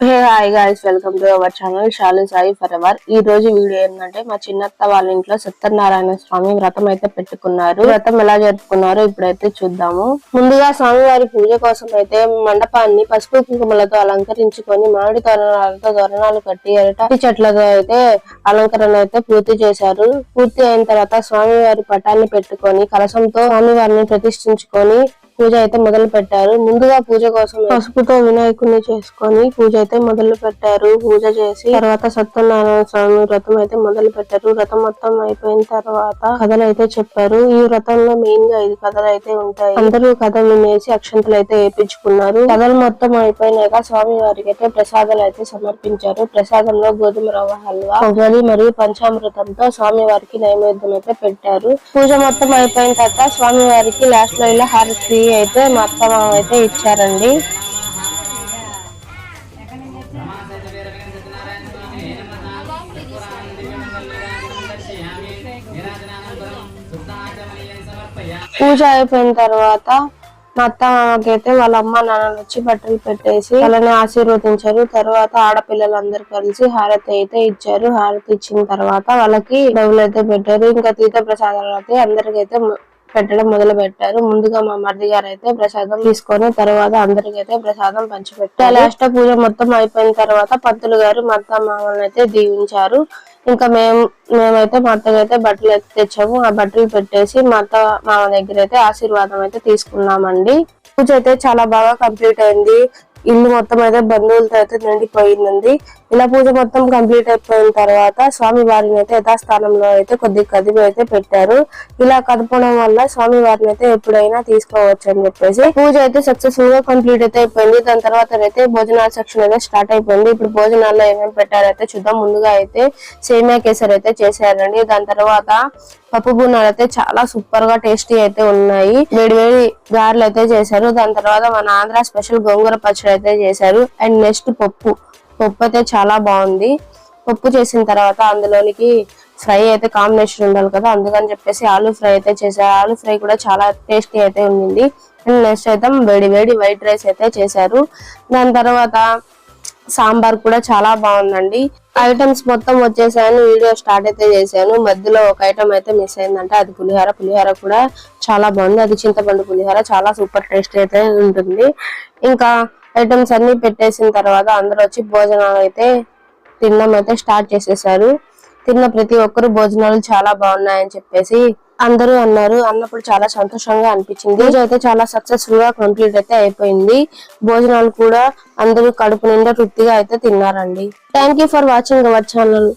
Hey hi guys welcome to our channel Shali Sai forever ఈ రోజు video ఏంటంటే మా చిన్నత్త వాళ్ళ ఇంట్లో సత్యనారాయణ స్వామి వ్రతం అయితే పెట్టుకున్నారు. వ్రతం ఎలా జరుపుకున్నారో ఇప్పుడైతే చూద్దాము. ముందుగా స్వామివారి పూజ కోసం అయితే మండపాన్ని పసుపు కుంకుమలతో అలంకరించుకొని మామిడి తోరణాలతో తోరణాలు కట్టి అరటి చెట్లతో అయితే అలంకరణ అయితే పూర్తి చేశారు. పూర్తి అయిన తర్వాత స్వామివారి పటాన్ని పెట్టుకొని కలశంతో స్వామివారిని ప్రతిష్ఠించుకొని పూజ అయితే మొదలు పెట్టారు. ముందుగా పూజ కోసం పసుపుతో వినాయకుడిని చేసుకొని పూజ అయితే మొదలు పెట్టారు. పూజ చేసి తర్వాత సత్యనారాయణ స్వామి వ్రతం అయితే మొదలు పెట్టారు. వ్రతం మొత్తం అయిపోయిన తర్వాత కథలు అయితే చెప్పారు. ఈ వ్రతంలో మెయిన్గా ఐదు కథలు అయితే ఉంటాయి. అందరూ కథ వినేసి అక్షంతలు అయితే వేపించుకున్నారు కథలు మొత్తం అయిపోయినాక స్వామి వారికి అయితే ప్రసాదాలు అయితే సమర్పించారు. ప్రసాదంలో గోధుమ రవ్వ హల్వా కొబ్బరి మరియు పంచామృతంతో స్వామి వారికి నైవేద్యం అయితే పెట్టారు. పూజ మొత్తం అయిపోయిన తర్వాత స్వామి వారికి లాస్ట్లో ఇలా హారతి అయితే మా అత్త మామ అయితే ఇచ్చారండి. పూజ అయిపోయిన తర్వాత మా అత్త మామకైతే వాళ్ళ అమ్మ నాన్నలు వచ్చి బట్టలు పెట్టేసి వాళ్ళని ఆశీర్వదించారు. తర్వాత ఆడపిల్లలందరూ కలిసి హారతి అయితే ఇచ్చారు. హారతి ఇచ్చిన తర్వాత వాళ్ళకి డబ్బులు అయితే పెట్టారు. ఇంకా తీర్థ ప్రసాదాలు అయితే అందరికైతే పెట్టడం మొదలు పెట్టారు. ముందుగా మా మరిది గారు అయితే ప్రసాదం తీసుకొని తర్వాత అందరికైతే ప్రసాదం పంచిపెట్టారు. లాస్ట్ పూజ మొత్తం అయిపోయిన తర్వాత పంతులు గారు మా అత్త మామల్ని అయితే దీవించారు. ఇంకా మేము మేమైతే మా అత్తగా అయితే బట్టలు అయితే తెచ్చాము. ఆ బట్టలు పెట్టేసి మా అత్త మామ దగ్గర అయితే ఆశీర్వాదం అయితే తీసుకున్నామండి. పూజ అయితే చాలా బాగా కంప్లీట్ అయింది. ఇల్లు మొత్తం అయితే బంధువులతో అయితే నిండిపోయిందండి. ఇలా పూజ మొత్తం కంప్లీట్ అయిపోయిన తర్వాత స్వామి వారిని అయితే యథాస్థానంలో అయితే కొద్ది కదిపి అయితే పెట్టారు. ఇలా కదపడం వల్ల స్వామి వారిని అయితే ఎప్పుడైనా తీసుకోవచ్చు అని చెప్పేసి పూజ అయితే సక్సెస్ఫుల్గా కంప్లీట్ అయితే అయిపోయింది. దాని తర్వాత అయితే భోజనాల సెక్షన్ అయితే స్టార్ట్ అయిపోయింది. ఇప్పుడు భోజనాల్లో ఏమేమి పెట్టారైతే చూద్దాం. ముందుగా అయితే సేమియా కేసరి అయితే చేశారండి. దాని తర్వాత పప్పు బూనాలు అయితే చాలా సూపర్గా టేస్టీ అయితే ఉన్నాయి. వేడి వేడి గారెలు అయితే చేశారు. దాని తర్వాత మన ఆంధ్ర స్పెషల్ గోంగూర పచ్చడి అయితే చేశారు. అండ్ నెక్స్ట్ పప్పు. పప్పు అయితే చాలా బాగుంది. పప్పు చేసిన తర్వాత అందులోనికి ఫ్రై అయితే కాంబినేషన్ ఉండాలి కదా. అందుకని చెప్పేసి ఆలూ ఫ్రై అయితే చేశారు. ఆలూ ఫ్రై కూడా చాలా టేస్టీ అయితే ఉంది అండ్ నెక్స్ట్ అయితే వేడి వేడి వైట్ రైస్ అయితే చేశారు. దాని తర్వాత సాంబార్ కూడా చాలా బాగుందండి. ఐటమ్స్ మొత్తం వచ్చేసాను వీడియో స్టార్ట్ అయితే చేశాను. మధ్యలో ఒక ఐటమ్ అయితే మిస్ అయిందంటే అది పులిహోర. పులిహోర కూడా చాలా బాగుంది. అది చింతపండు పులిహోర. చాలా సూపర్ టేస్ట్ అయితే ఉంటుంది. ఇంకా ఐటమ్స్ అన్ని పెట్టేసిన తర్వాత అందరూ వచ్చి భోజనాలు అయితే తినడం అయితే స్టార్ట్ చేసేసారు. తిన్న ప్రతి ఒక్కరు భోజనాలు చాలా బాగున్నాయని చెప్పేసి అందరూ అన్నారు. అన్నప్పుడు చాలా సంతోషంగా అనిపించింది. రోజు అయితే చాలా సక్సెస్ఫుల్గా కంప్లీట్ అయితే అయిపోయింది. భోజనాలు కూడా అందరూ కడుపు నిండా తృప్తిగా అయితే తిన్నారండి. Thank you for watching our channel